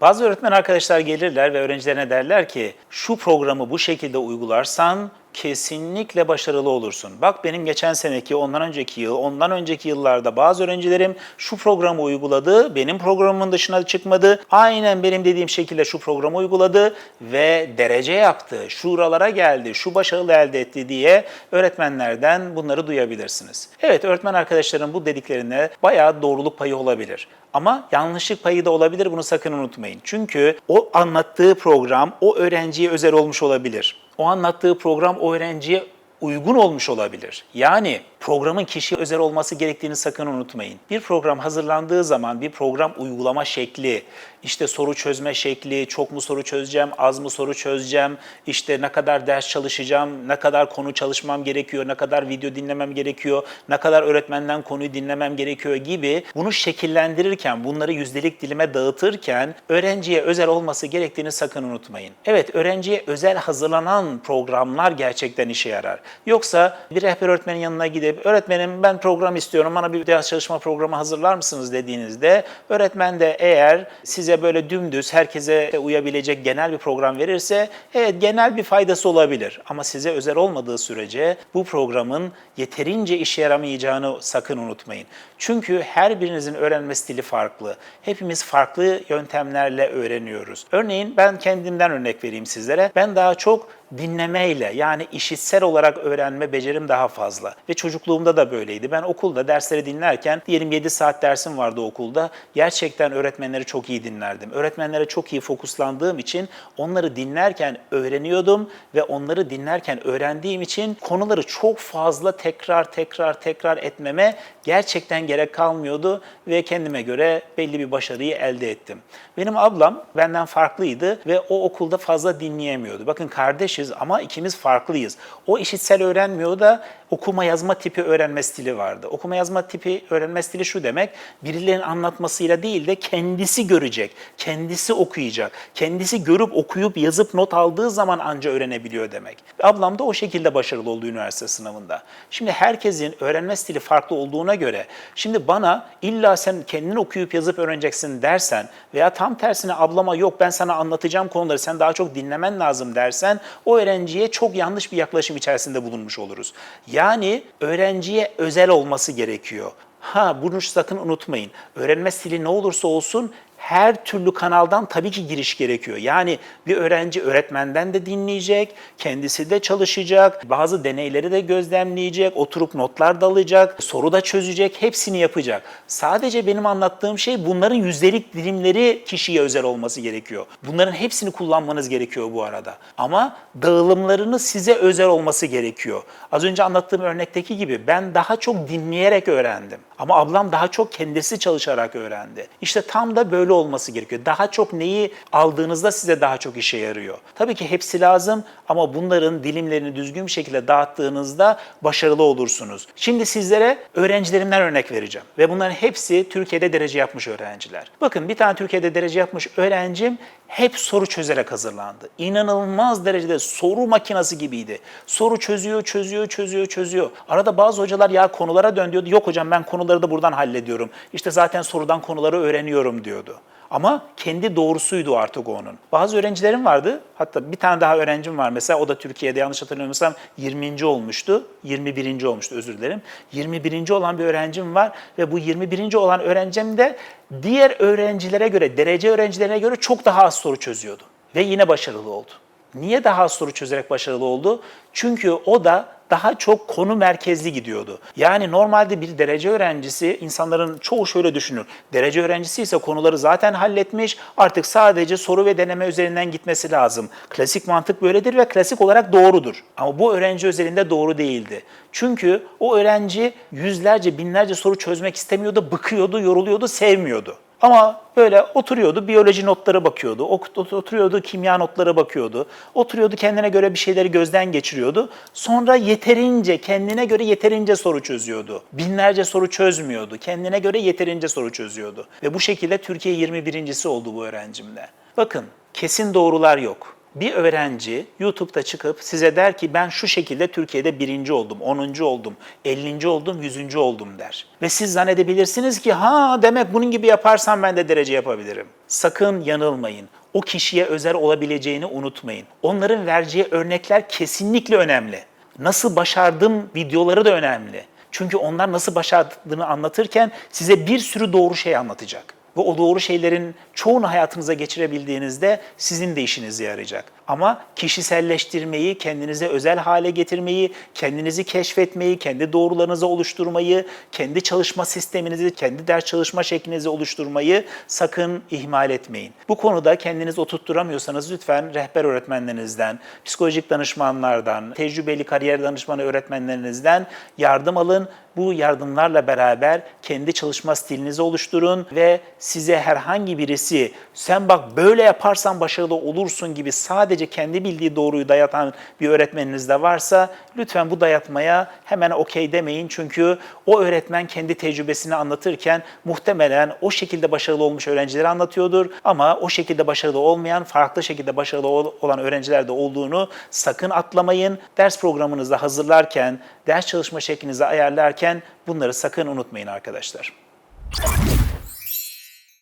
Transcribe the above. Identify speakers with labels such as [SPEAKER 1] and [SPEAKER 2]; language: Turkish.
[SPEAKER 1] Bazı öğretmen arkadaşlar gelirler ve öğrencilerine derler ki şu programı bu şekilde uygularsan kesinlikle başarılı olursun. Bak benim geçen seneki, ondan önceki yıl, ondan önceki yıllarda bazı öğrencilerim şu programı uyguladı, benim programımın dışına çıkmadı. Aynen benim dediğim şekilde şu programı uyguladı ve derece yaptı, şuralara geldi, şu başarılı elde etti diye öğretmenlerden bunları duyabilirsiniz. Evet öğretmen arkadaşların bu dediklerine bayağı doğruluk payı olabilir. Ama yanlışlık payı da olabilir bunu sakın unutmayın. Çünkü o anlattığı program o öğrenciye özel olmuş olabilir. O anlattığı program o öğrenciye uygun olmuş olabilir. Yani programın kişiye özel olması gerektiğini sakın unutmayın. Bir program hazırlandığı zaman bir program uygulama şekli, işte soru çözme şekli, çok mu soru çözeceğim, az mı soru çözeceğim, işte ne kadar ders çalışacağım, ne kadar konu çalışmam gerekiyor, ne kadar video dinlemem gerekiyor, ne kadar öğretmenden konuyu dinlemem gerekiyor gibi bunu şekillendirirken, bunları yüzdelik dilime dağıtırken öğrenciye özel olması gerektiğini sakın unutmayın. Evet, öğrenciye özel hazırlanan programlar gerçekten işe yarar. Yoksa bir rehber öğretmenin yanına gidip öğretmenim ben program istiyorum bana bir ders çalışma programı hazırlar mısınız dediğinizde öğretmen de eğer size böyle dümdüz herkese uyabilecek genel bir program verirse evet genel bir faydası olabilir. Ama size özel olmadığı sürece bu programın yeterince işe yaramayacağını sakın unutmayın. Çünkü her birinizin öğrenme stili farklı. Hepimiz farklı yöntemlerle öğreniyoruz. Örneğin ben kendimden örnek vereyim sizlere. Ben daha çok dinlemeyle yani işitsel olarak öğrenme becerim daha fazla. Ve çocukluğumda da böyleydi. Ben okulda dersleri dinlerken diyelim 7 saat dersim vardı okulda. Gerçekten öğretmenleri çok iyi dinlerdim. Öğretmenlere çok iyi fokuslandığım için onları dinlerken öğreniyordum ve onları dinlerken öğrendiğim için konuları çok fazla tekrar tekrar tekrar etmeme gerçekten gerek kalmıyordu ve kendime göre belli bir başarıyı elde ettim. Benim ablam benden farklıydı ve o okulda fazla dinleyemiyordu. Bakın kardeşiz ama ikimiz farklıyız. O işitsel öğrenmiyor da okuma yazma tipi öğrenme stili vardı. Okuma yazma tipi öğrenme stili şu demek, birilerinin anlatmasıyla değil de kendisi görecek, kendisi okuyacak, kendisi görüp okuyup yazıp not aldığı zaman anca öğrenebiliyor demek. Ablam da o şekilde başarılı oldu üniversite sınavında. Şimdi herkesin öğrenme stili farklı olduğuna göre, şimdi bana illa sen kendin okuyup yazıp öğreneceksin dersen veya tam tersine ablama yok ben sana anlatacağım konuları sen daha çok dinlemen lazım dersen o öğrenciye çok yanlış bir yaklaşım içerisinde bulunmuş oluruz. Yani öğrenciye özel olması gerekiyor. Ha bunu sakın unutmayın. Öğrenme stili ne olursa olsun her türlü kanaldan tabii ki giriş gerekiyor. Yani bir öğrenci öğretmenden de dinleyecek, kendisi de çalışacak, bazı deneyleri de gözlemleyecek, oturup notlar da alacak, soru da çözecek, hepsini yapacak. Sadece benim anlattığım şey bunların yüzdelik dilimleri kişiye özel olması gerekiyor. Bunların hepsini kullanmanız gerekiyor bu arada. Ama dağılımlarını size özel olması gerekiyor. Az önce anlattığım örnekteki gibi ben daha çok dinleyerek öğrendim. Ama ablam daha çok kendisi çalışarak öğrendi. İşte tam da böyle olması gerekiyor. Daha çok neyi aldığınızda size daha çok işe yarıyor. Tabii ki hepsi lazım ama bunların dilimlerini düzgün bir şekilde dağıttığınızda başarılı olursunuz. Şimdi sizlere öğrencilerimden örnek vereceğim. Ve bunların hepsi Türkiye'de derece yapmış öğrenciler. Bakın bir tane Türkiye'de derece yapmış öğrencim hep soru çözerek hazırlandı. İnanılmaz derecede soru makinesi gibiydi. Soru çözüyor, çözüyor, çözüyor, çözüyor. Arada bazı hocalar ya konulara dön diyordu. Yok hocam ben konuları da buradan hallediyorum. İşte zaten sorudan konuları öğreniyorum diyordu. Ama kendi doğrusuydu artık onun. Bazı öğrencilerim vardı. Hatta bir tane daha öğrencim var mesela o da Türkiye'de yanlış hatırlamıyorsam 20. olmuştu. 21. olmuştu özür dilerim. 21. olan bir öğrencim var ve bu 21. olan öğrencim de diğer öğrencilere göre, derece öğrencilerine göre çok daha az soru çözüyordu. Ve yine başarılı oldu. Niye daha az soru çözerek başarılı oldu? Çünkü o da daha çok konu merkezli gidiyordu. Yani normalde bir derece öğrencisi insanların çoğu şöyle düşünür. Derece öğrencisi ise konuları zaten halletmiş. Artık sadece soru ve deneme üzerinden gitmesi lazım. Klasik mantık böyledir ve klasik olarak doğrudur. Ama bu öğrenci özelinde doğru değildi. Çünkü o öğrenci yüzlerce, binlerce soru çözmek istemiyordu, bıkıyordu, yoruluyordu, sevmiyordu. Ama böyle oturuyordu, biyoloji notları bakıyordu, ot- oturuyordu, kimya notları bakıyordu, oturuyordu kendine göre bir şeyleri gözden geçiriyordu. Sonra yeterince, kendine göre yeterince soru çözüyordu. Binlerce soru çözmüyordu, kendine göre yeterince soru çözüyordu. Ve bu şekilde Türkiye 21.si oldu bu öğrencimde. Bakın, kesin doğrular yok. Bir öğrenci YouTube'da çıkıp size der ki ben şu şekilde Türkiye'de birinci oldum, 10. oldum, 50. oldum, 100. oldum der. Ve siz zannedebilirsiniz ki ha demek bunun gibi yaparsam ben de derece yapabilirim. Sakın yanılmayın. O kişiye özel olabileceğini unutmayın. Onların vereceği örnekler kesinlikle önemli. Nasıl başardım videoları da önemli. Çünkü onlar nasıl başardığını anlatırken size bir sürü doğru şey anlatacak. Ve o doğru şeylerin çoğunu hayatınıza geçirebildiğinizde sizin de işinize yarayacak. Ama kişiselleştirmeyi, kendinize özel hale getirmeyi, kendinizi keşfetmeyi, kendi doğrularınızı oluşturmayı, kendi çalışma sisteminizi, kendi ders çalışma şeklinizi oluşturmayı sakın ihmal etmeyin. Bu konuda kendiniz oturtturamıyorsanız lütfen rehber öğretmenlerinizden, psikolojik danışmanlardan, tecrübeli kariyer danışmanı öğretmenlerinizden yardım alın. Bu yardımlarla beraber kendi çalışma stilinizi oluşturun ve size herhangi birisi sen bak böyle yaparsan başarılı olursun gibi sadece kendi bildiği doğruyu dayatan bir öğretmeniniz de varsa lütfen bu dayatmaya hemen okey demeyin. Çünkü o öğretmen kendi tecrübesini anlatırken muhtemelen o şekilde başarılı olmuş öğrencileri anlatıyordur ama o şekilde başarılı olmayan, farklı şekilde başarılı ol- olan öğrenciler de olduğunu sakın atlamayın. Ders programınızda hazırlarken, ders çalışma şeklinizi ayarlarken bunları sakın unutmayın arkadaşlar.